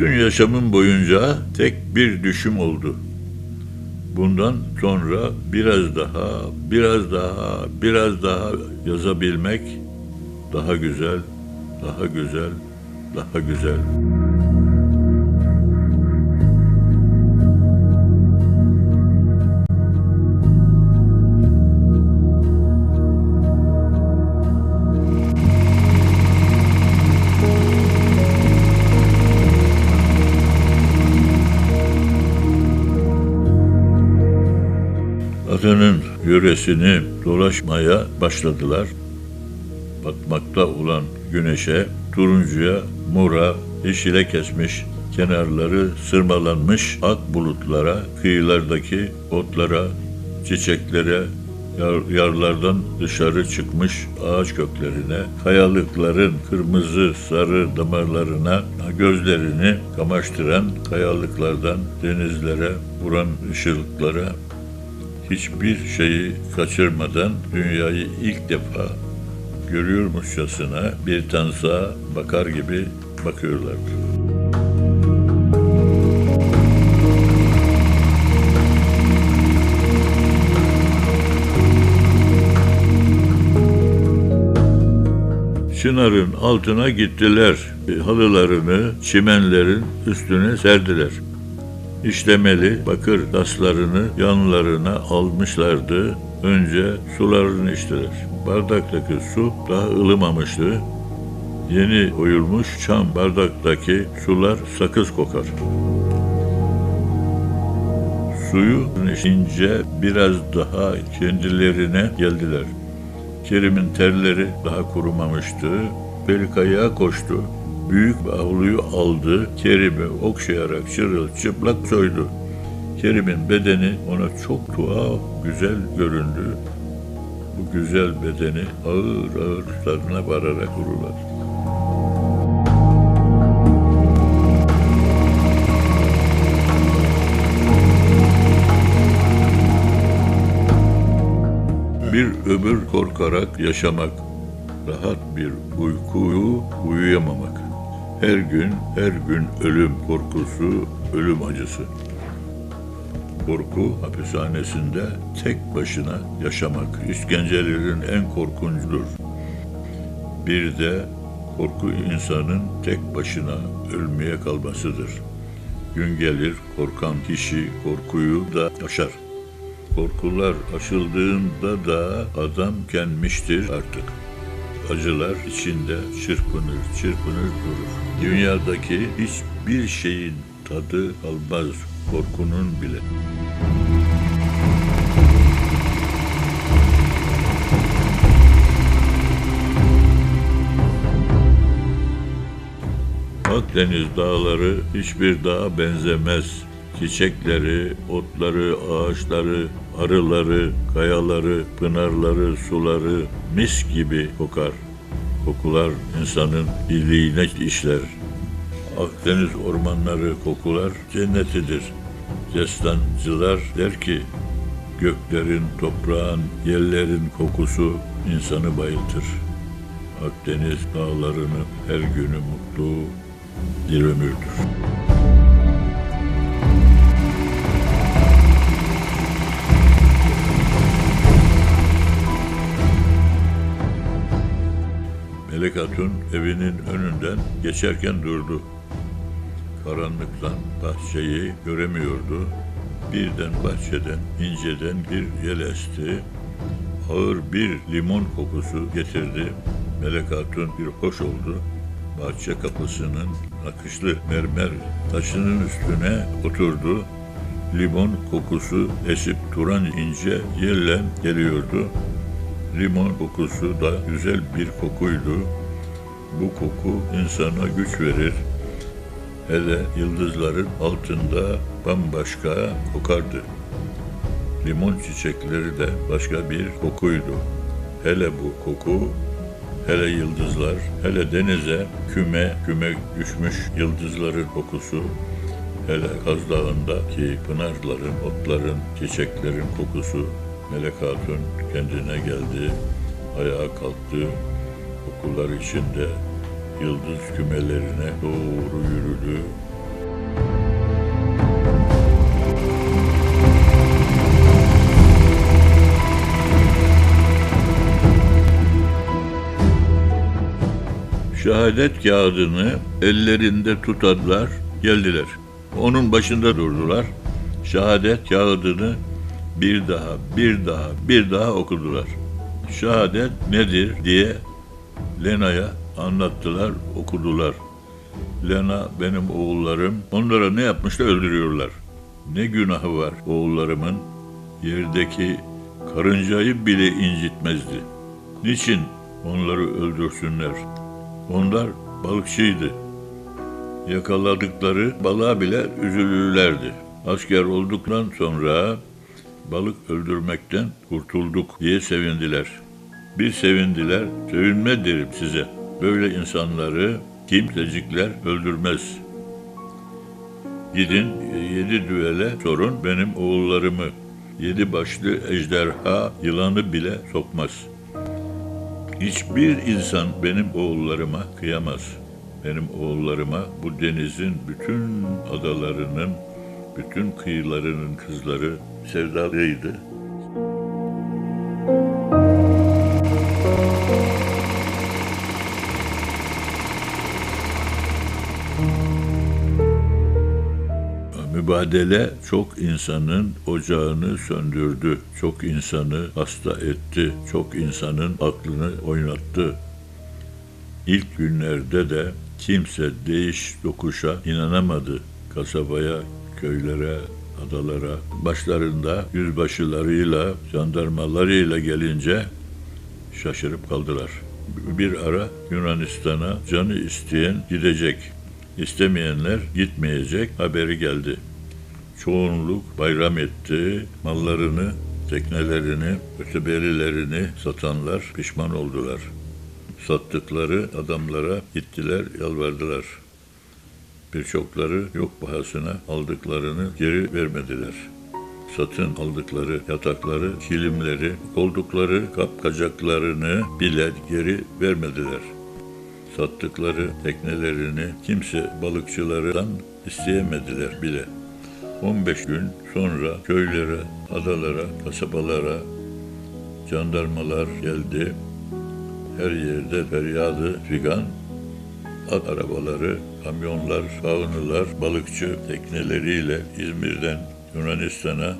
Bütün yaşamım boyunca tek bir düşüm oldu. Bundan sonra biraz daha, biraz daha, biraz daha yazabilmek daha güzel, daha güzel, daha güzel. Adanın yöresini dolaşmaya başladılar. Batmakta olan güneşe, turuncuya, mora, yeşile kesmiş, kenarları sırmalanmış ak bulutlara, kıyılardaki otlara, çiçeklere, yar- yarlardan dışarı çıkmış ağaç köklerine, kayalıkların kırmızı sarı damarlarına gözlerini kamaştıran kayalıklardan denizlere vuran ışıltılara hiçbir şeyi kaçırmadan dünyayı ilk defa görüyormuşçasına bir tansa bakar gibi bakıyorlardı. Çınarın altına gittiler. Halılarını çimenlerin üstüne serdiler. İşlemeli bakır taslarını yanlarına almışlardı. Önce sularını içtiler. Bardaktaki su daha ılımamıştı. Yeni oyulmuş çam bardaktaki sular sakız kokar. Suyu içince biraz daha kendilerine geldiler. Kerim'in terleri daha kurumamıştı. Pelikaya koştu. Büyük avluyu aldı. Kerim'i okşayarak çırılçıplak soydu. Kerim'in bedeni ona çok tuhaf, güzel göründü. Bu güzel bedeni ağır ağır tadına vararak vururlar. Bir ömür korkarak yaşamak, rahat bir uykuyu uyuyamamak. Her gün, her gün ölüm korkusu, ölüm acısı. Korku hapishanesinde tek başına yaşamak işkencelerin en korkuncudur. Bir de korku insanın tek başına ölmeye kalmasıdır. Gün gelir korkan kişi korkuyu da aşar. Korkular aşıldığında da adam kenmiştir artık. Acılar içinde çırpınır, çırpınır durur. Dünyadaki hiçbir şeyin tadı almaz, korkunun bile. Akdeniz dağları hiçbir dağa benzemez. Çiçekleri, otları, ağaçları, arıları, kayaları, pınarları, suları mis gibi kokar. Kokular insanın iliğine işler. Akdeniz ormanları kokular cennetidir. Destancılar der ki, göklerin, toprağın, yerlerin kokusu insanı bayıltır. Akdeniz dağlarının her günü mutlu bir ömürdür. Melek Hatun evinin önünden geçerken durdu. Karanlıktan bahçeyi göremiyordu. Birden bahçeden inceden bir yel esti. Ağır bir limon kokusu getirdi. Melek Hatun bir hoş oldu. Bahçe kapısının akışlı mermer taşının üstüne oturdu. Limon kokusu esip duran ince yelle geliyordu. Limon kokusu da güzel bir kokuydu. Bu koku insana güç verir. Hele yıldızların altında bambaşka kokardı. Limon çiçekleri de başka bir kokuydu. Hele bu koku, hele yıldızlar, hele denize küme küme düşmüş yıldızların kokusu, hele Kaz Dağı'ndaki pınarların, otların, çiçeklerin kokusu, Melek Hatun kendine geldi, ayağa kalktı. Okullar içinde yıldız kümelerine doğru yürüdü. Şehadet kağıdını ellerinde tutanlar geldiler. Onun başında durdular. Şehadet kağıdını bir daha, bir daha, bir daha okudular. Şehadet nedir diye Lena'ya anlattılar, okudular. Lena benim oğullarım. Onlara ne yapmışlar öldürüyorlar. Ne günahı var oğullarımın? Yerdeki karıncayı bile incitmezdi. Niçin onları öldürsünler? Onlar balıkçıydı. Yakaladıkları balığa bile üzülürlerdi. Asker olduktan sonra balık öldürmekten kurtulduk diye sevindiler. Bir sevindiler, sevinme derim size. Böyle insanları kimsecikler öldürmez. Gidin yedi düvele sorun benim oğullarımı. Yedi başlı ejderha yılanı bile sokmaz. Hiçbir insan benim oğullarıma kıyamaz. Benim oğullarıma bu denizin bütün adalarının, bütün kıyılarının kızları sevdalıydı. Mübadele çok insanın ocağını söndürdü. Çok insanı hasta etti. Çok insanın aklını oynattı. İlk günlerde de kimse değiş dokuşa inanamadı. Kasabaya, köylere, adalara. Başlarında yüzbaşılarıyla, jandarmalarıyla gelince şaşırıp kaldılar. Bir ara Yunanistan'a canı isteyen gidecek. İstemeyenler gitmeyecek haberi geldi. Çoğunluk bayram etti, mallarını, teknelerini, öteberilerini satanlar pişman oldular. Sattıkları adamlara gittiler, yalvardılar. Birçokları yok pahasına aldıklarını geri vermediler. Satın aldıkları yatakları, kilimleri, koldukları kapkacaklarını bile geri vermediler. Sattıkları teknelerini kimse balıkçılardan isteyemediler bile. 15 gün sonra köylere, adalara, kasabalara jandarmalar geldi. Her yerde feryadı figan, at arabaları, kamyonlar, kavnular, balıkçı tekneleriyle İzmir'den Yunanistan'a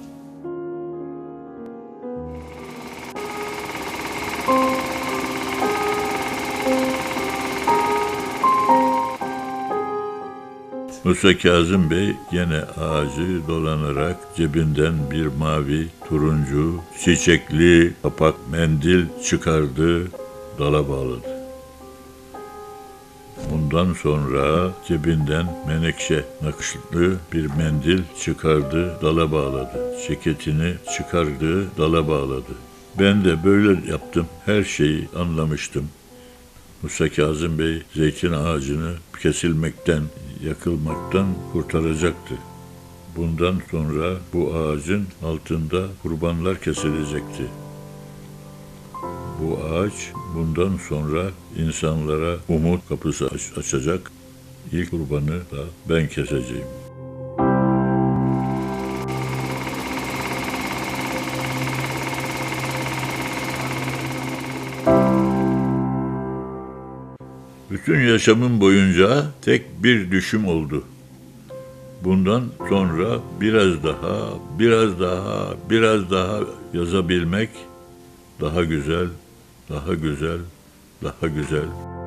Musa Kazım Bey gene ağacı dolanarak cebinden bir mavi, turuncu, çiçekli kapak mendil çıkardı, dala bağladı. Bundan sonra cebinden menekşe nakışlı bir mendil çıkardı, dala bağladı. Ceketini çıkardı, dala bağladı. Ben de böyle yaptım. Her şeyi anlamıştım. Musa Kazım Bey zeytin ağacını kesilmekten, yakılmaktan kurtaracaktı. Bundan sonra bu ağacın altında kurbanlar kesilecekti. Bu ağaç bundan sonra insanlara umut kapısı aç- açacak. İlk kurbanı da ben keseceğim. Bütün yaşamım boyunca tek bir düşüm oldu. Bundan sonra biraz daha, biraz daha, biraz daha yazabilmek daha güzel, daha güzel, daha güzel.